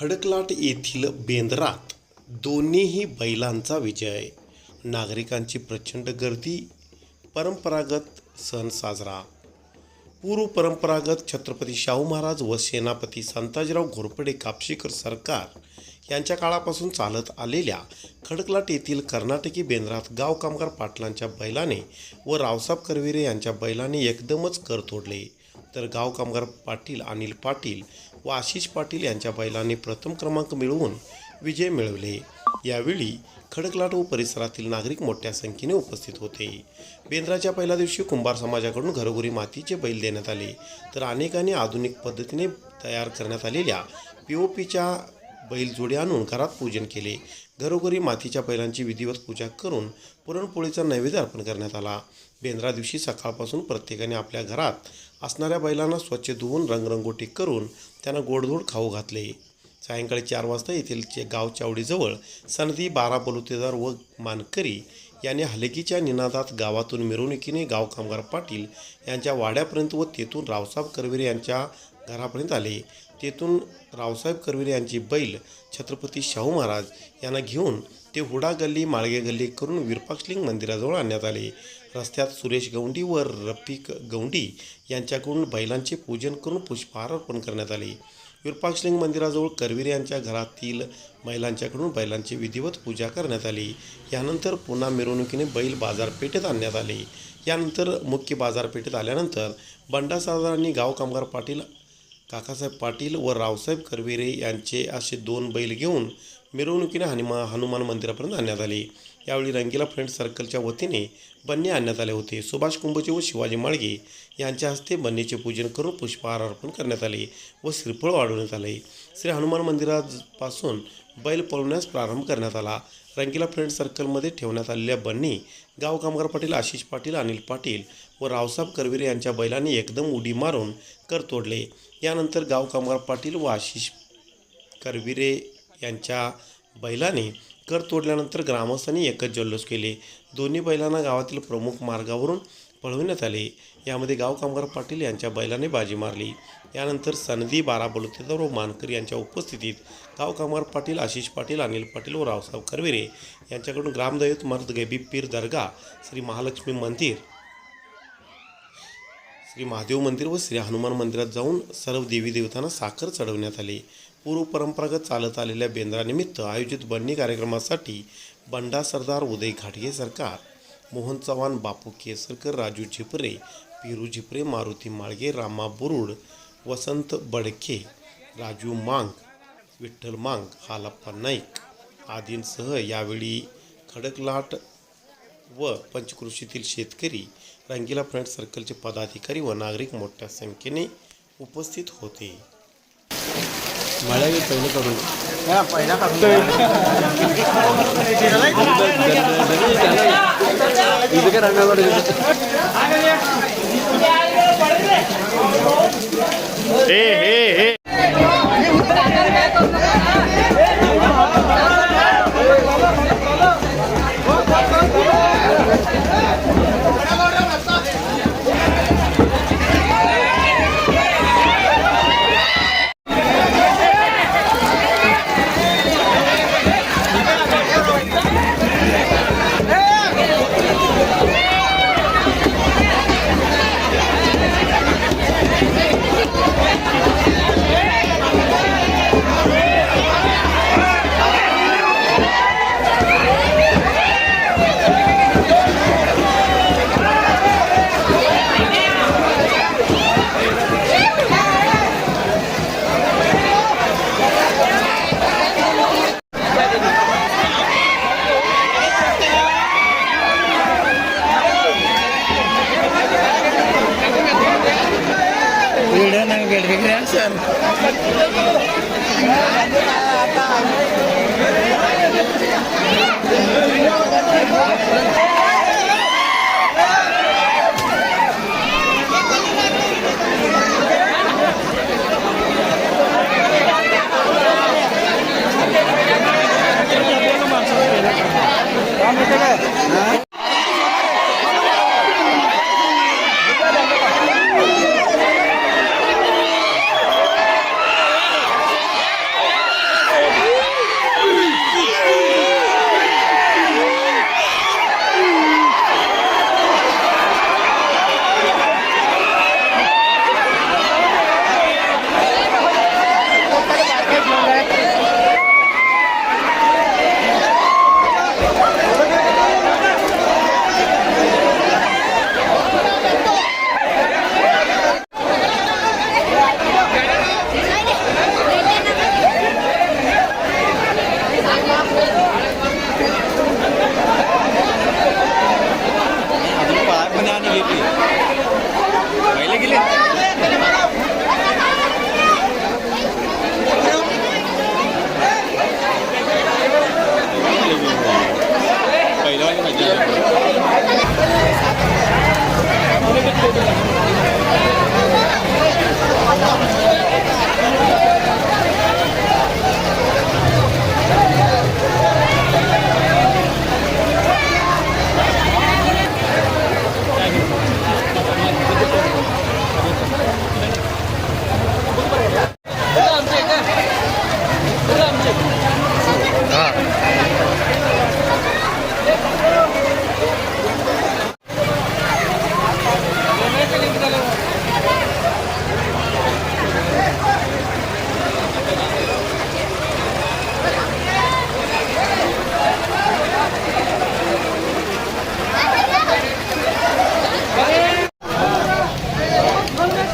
खडकलाट येथील बेंद्रात दोन्हीही बैलांचा विजय नागरिकांची प्रचंड गर्दी परंपरागत सण साजरा. पूर्व परंपरागत छत्रपती शाहू महाराज व सेनापती संताजीराव घोरपडे कापशीकर सरकार यांच्या काळापासून चालत आलेल्या खडकलाट येथील कर्नाटकी बेंद्रात गाव कामगार पाटलांच्या बैलाने व रावसाहेब करविरे यांच्या बैलाने एकदमच कर तोडले. तर गाव कामगार पाटील अनिल पाटील व आशिष पाटील यांच्या बैलाने प्रथम क्रमांक मिळवून विजय मिळवले. यावेळी खडकलाट व परिसरातील नागरिक मोठ्या संख्येने उपस्थित होते. बेंद्राच्या पहिल्या दिवशी कुंभार समाजाकडून घरोघरी मातीचे बैल देण्यात आले. तर अनेकांनी आधुनिक पद्धतीने तयार करण्यात आलेल्या पी ओ पीच्या बैलजोडी आणून घरात पूजन केले. घरोघरी मातीच्या बैलांची विधिवत पूजा करून पुरणपोळीचा नैवेद्य अर्पण करण्यात आला. बेंद्रा दिवशी सकाळपासून प्रत्येकाने आपल्या घरात असणाऱ्या बैलांना स्वच्छ धुवून रंगरंगोटी करून त्यांना गोडधोड खाऊ घातले. सायंकाळी चार वाजता येथील चे गाव चावडीजवळ सनदी बारा बलुतेदार व मानकरी यांनी हलकीच्या निनादात गावातून मिरवणुकीने गाव कामगार पाटील यांच्या वाड्यापर्यंत व तेथून रावसाहेब करवीरे यांच्या घरापर्यंत आले. तेथून रावसाहेब करवीर यांची बैल छत्रपती शाहू महाराज यांना घेऊन ते हुडा गल्ली माळगे गल्ली करून विरपाक्षलिंग मंदिराजवळ आणण्यात आले. रस्त्यात सुरेश गौंडी व रफिक गौंडी यांच्याकडून बैलांचे पूजन करून पुष्पहार अर्पण करण्यात आले. विरपाक्षलिंग मंदिराजवळ करवीर यांच्या घरातील महिलांच्याकडून बैलांची विधिवत पूजा करण्यात आली. यानंतर पुन्हा मिरवणुकीने बैल बाजारपेठेत आणण्यात आले. यानंतर मुख्य बाजारपेठेत आल्यानंतर बंडा गाव कामगार पाटील काकासाहेब पाटील व रावसाहेब करविरे यांचे असे दोन बैल घेऊन मिरवणुकीने हनुमा हनुमान मंदिरापर्यंत आणण्यात आले. यावेळी रंगीला फ्रेंड सर्कलच्या वतीने बन्ने आणण्यात आले होते. सुभाष कुंभचे व शिवाजी माळगे यांच्या हस्ते बन्नेचे पूजन करून पुष्पहार अर्पण करण्यात आले व श्रीफळ वाढवण्यात आले. श्री हनुमान मंदिरापासून बैल पळवण्यास प्रारंभ करण्यात आला. रंगीला फ्रेंड सर्कलमध्ये ठेवण्यात आलेल्या बन्नी गाव कामगार पाटील आशिष पाटील अनिल पाटील व रावसाहेब करविरे यांच्या बैलांनी एकदम उडी मारून कर तोडले यानंतर गाव कामगार पाटील व आशिष करविरे यांच्या बैलाने कर तोडल्यानंतर ग्रामस्थांनी एकच जल्लोष केले. दोन्ही बैलांना गावातील प्रमुख मार्गावरून पळविण्यात आले. यामध्ये गाव कामगार पाटील यांच्या बैलाने बाजी मारली. यानंतर सनदी बारा बलुतेदार व मानकर यांच्या उपस्थितीत गाव कामगार पाटील आशिष पाटील अनिल पाटील व रावसाहेब करविरे यांच्याकडून ग्रामदैवत मर्द गेबी पीर दर्गा श्री महालक्ष्मी मंदिर श्री महादेव मंदिर व श्री हनुमान मंदिरात जाऊन सर्व देवी देवतांना साखर चढवण्यात आली. पूर्वपरंपरागत चालत आलेल्या बेंद्रानिमित्त आयोजित बन्नी कार्यक्रमासाठी बंडा सरदार उदय घाटगे सरकार मोहन चव्हाण बापू केसरकर राजू झिपरे पिरू झिपरे मारुती माळगे रामा बुरुड वसंत बडके राजू मांग विठ्ठल मांग हालप्पा नाईक आदींसह यावेळी खडकलाट व पंचकृषीतील शेतकरी रंगीला प्लॅनेट सर्कलचे पदाधिकारी व नागरिक मोठ्या संख्येने उपस्थित होते. माळावी पहिलं करून पहिला Amen.